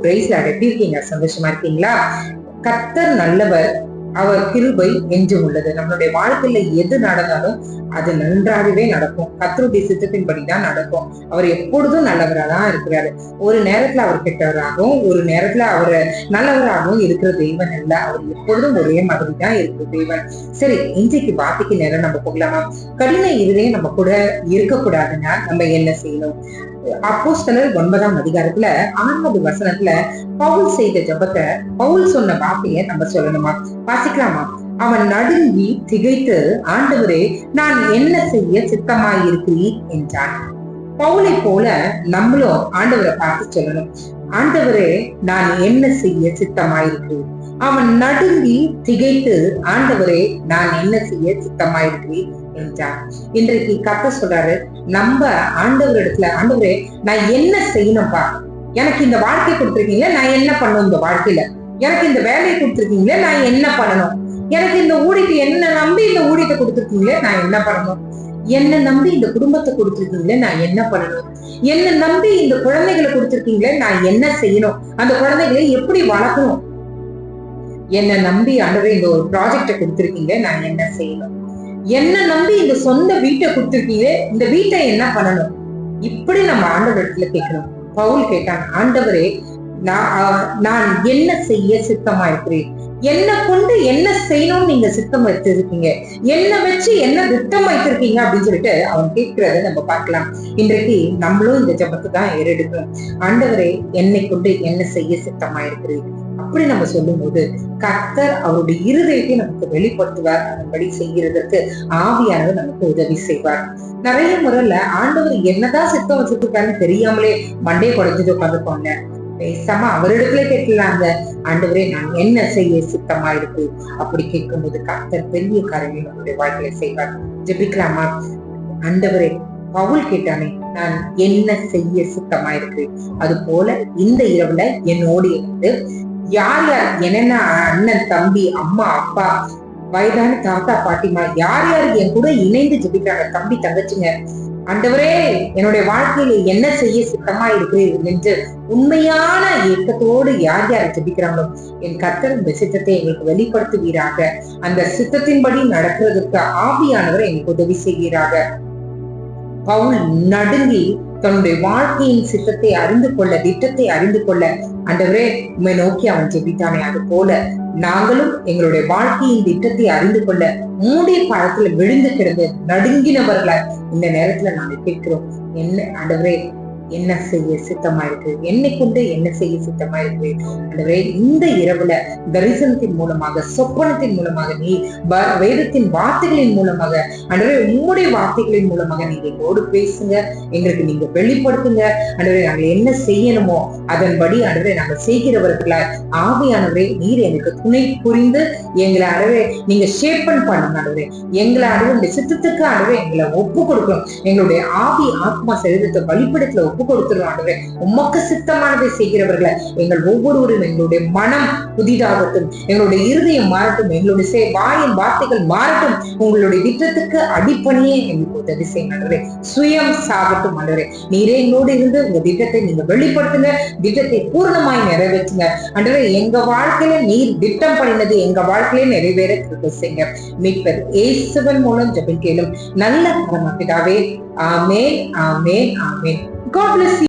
Price எப்படி இருக்கீங்க? சந்தோஷமா இருக்கீங்களா? கத்தர் நல்லவர். அவர் கிருபை என்றும் உள்ளது. நம்மளுடைய வாழ்க்கையில எது நடந்தாலும் அது நன்றாகவே நடக்கும். கத்தருடைய சித்தத்தின்படிதான் நடக்கும். அவர் எப்பொழுதும் நல்லவராதான் இருக்கிறாரு. ஒரு நேரத்துல அவர் கெட்டவராகவும் ஒரு நேரத்துல அவர் நல்லவராகவும் இருக்கிற தெய்வன் அல்ல. அவர் எப்பொழுதும் ஒரே மாதிரி தான் இருக்கிற தெய்வன் சரி இன்றைக்கு வார்த்தைக்கு நேரம் நம்ம போகலாமா? கடின இருதயம் நம்ம கூட இருக்கக்கூடாதுன்னா நம்ம என்ன செய்யணும்? அப்போஸ்தலர் ஒன்பதாம் அதிகாரத்துல ஆறாவது வசனத்துல பவுல் செய்த ஜபத்தை பவுல் சொன்ன வார்த்தையை நம்ம சொல்லணுமா? வாசிக்கலாமா அவன் நடுங்கி திகைத்து ஆண்டவரே நான் என்ன செய்ய சித்தமாயிருக்கிறீர் என்றான். பவுலை போல நம்மளும் ஆண்டவரை பார்த்து சொல்லணும். ஆண்டவரே நான் என்ன செய்ய சித்தமாயிருக்கிறேன்? அவன் நடுங்கி திகைத்து ஆண்டவரே நான் என்ன செய்ய சித்தமாயிருக்கிறேன்? என்றான். இன்றைக்கு கத்த சொல்றாரு நம்ம ஆண்டவரிடத்துல ஆண்டவரே நான் என்ன செய்யணும்ப்பா எனக்கு இந்த வாழ்க்கை கொடுத்துருக்கீங்களே நான் என்ன பண்ணும் இந்த வாழ்க்கையில? எனக்கு இந்த வேலையை கொடுத்துருக்கீங்களே நான் என்ன பண்ணணும்? எனக்கு இந்த ஊழியத்தை என்ன நம்பி இந்த ஊழியத்தை கொடுத்துருக்கீங்களே நான் என்ன பண்ணணும்? என்ன நம்பி இந்த குடும்பத்தை கொடுத்துருக்கீங்களே நான் என்ன பண்ணணும்? என்ன நம்பி இந்த குழந்தைகளை கொடுத்துருக்கீங்களே நான் என்ன செய்யணும்? அந்த குழந்தைகளை எப்படி வளர்க்கணும்? என்ன நம்பி ஆண்டவரே இந்த ஒரு ப்ராஜெக்டை கொடுத்துருக்கீங்களே நான் என்ன செய்யணும்? என்ன நம்பி இந்த சொந்த வீட்டை கொடுத்துருக்கீங்களே இந்த வீட்டை என்ன பண்ணணும்? இப்படி நம்ம ஆண்டவரிடத்துல கேட்கணும். பவுல் கேட்டான் ஆண்டவரே நான் ஆஹ், நான் என்ன செய்ய சித்தமா இருக்கிறேன் என்ன கொண்டு என்ன செய்யணும்னு நீங்க சித்தம் வச்சிருக்கீங்க என்ன வச்சு என்ன திட்டம் வைத்திருக்கீங்க அப்படின்னு சொல்லிட்டு அவன் கேட்கிறத நம்ம பார்க்கலாம். இன்றைக்கு நம்மளும் இந்த ஜபத்தை தான் ஏறெடுக்கணும் ஆண்டவரே என்னை கொண்டு என்ன செய்ய சித்தமா இருக்கிறேன் அப்படி நம்ம சொல்லும்போது கர்த்தர் அவருடைய இருதயத்தை நமக்கு வெளிப்படுத்துவார் அதன்படி செய்கிறதற்கு ஆவியானவர் நமக்கு உதவி செய்வார். நிறைய முறையில ஆண்டவர் என்னதான் சித்தம் வச்சிருக்காருன்னு தெரியாமலே மண்டே குறைஞ்சிட்டு உட்காந்துருப்பாங்க பேசாம அவரிடத்துல கேட்கலாங்க ஆண்டவரே நான் என்ன செய்ய சித்தமா இருக்கு? அப்படி கேட்கும்போது கர்த்தர் பெரிய காரியங்களை நம்முடைய வாழ்க்கையில செய்வார். ஜெபிக்கலாமா? ஆண்டவரே பவுல் கேட்டானே நான் என்ன செய்ய சுத்தமா இருக்கு? அது போல இந்த இரவுல என்னோடு இருந்து யார் யார் என்னென்ன அண்ணன் தம்பி அம்மா அப்பா வயதான தாத்தா பாட்டிமா யார் யார் என் கூட இணைந்து ஜெபிக்கிறாங்க? தம்பி தங்கச்சிங்க ஆண்டவரே என்னுடைய வாழ்க்கையில என்ன செய்ய சித்தமா இருக்கிறீர்கள் என்று உண்மையான இயக்கத்தோடு யார் யார் ஜபிக்கிறாங்களோ என் கத்தர் இந்த சித்தத்தை எங்களுக்கு வெளிப்படுத்துவீராக. அந்த சித்தத்தின்படி நடக்கிறதுக்கு ஆவியானவர் எங்களுக்கு உதவி செய்கிறார்கள் பவுல் நடுங்கி தன்னுடைய வாழ்க்கையின் சித்தத்தை அறிந்து கொள்ள திட்டத்தை அறிந்து கொள்ள ஆண்டவரே உண்மை நோக்கி அவன் ஜெபித்தானே. அது போல நாங்களும் எங்களுடைய வாழ்க்கையின் திட்டத்தை அறிந்து கொள்ள மூடிய பழத்துல விழுந்து கிடந்து நடுங்கினவர்களாய் இந்த நேரத்துல நாங்க கேட்கிறோம் என்ன ஆண்டவரே என்ன செய்ய சித்தமா இருக்கு? என்னை கொண்டு என்ன செய்ய சித்தமா இருக்கு? ஆண்டவரே இந்த இரவுல தரிசனத்தின் மூலமாக சொப்பனத்தின் மூலமாக நீ வ- வேதத்தின் வார்த்தைகளின் மூலமாக ஆண்டவரே உம்முடைய வார்த்தைகளின் மூலமாக நீங்க எங்களோடு பேசுங்க எங்களுக்கு நீங்க வெளிப்படுத்துங்க. ஆண்டவரே நாங்கள் என்ன செய்யணுமோ அதன்படி ஆண்டவரே நாங்கள் செய்கிறவர்களால் ஆவியானவரே நீர் எனக்கு துணை புரிந்து எங்களை அறவே நீங்க ஷேப்பன் பண்ணுங்க ஆண்டவரே. எங்களை அறவே இந்த சித்தத்துக்கு அறவே எங்களை ஒப்பு கொடுக்கணும் எங்களுடைய ஆவி ஆத்மா சரீரத்தை வழிபடத்துல ஒப்பு கொடுத்துருவோம் ஆண்டவரே உமக்கு சித்தமானதை செய்கிறவர்களை எங்கள் ஒவ்வொருவரும் எங்களுடைய மனம் புதிதாகட்டும் எங்களுடைய இருதயம் மாறட்டும் எங்களுடைய வாயின் வார்த்தைகள் மாறட்டும் உங்களுடைய திட்டத்துக்கு அடிப்பணியே எங்களுக்கு உதவி செய்யுங்க ஆண்டவரே சுயம் சாகட்டும் ஆண்டவரே நீரே எங்களோடு இருந்து உங்க திட்டத்தை நீங்க வெளிப்படுத்துங்க திட்டத்தை பூர்ணமாய் நிறைவேற்றுங்க. ஆண்டவரே எங்க வாழ்க்கையில நீர் திட்டம் பண்ணினது எங்க வாழ்க்கையில நிறைவேற கிருபை செய்யுங்க. மீட்பர் ஏசுவன் மூலம் ஜெபம் நல்ல பரமபிதாவே ஆமே ஆமே ஆமேன். God bless you.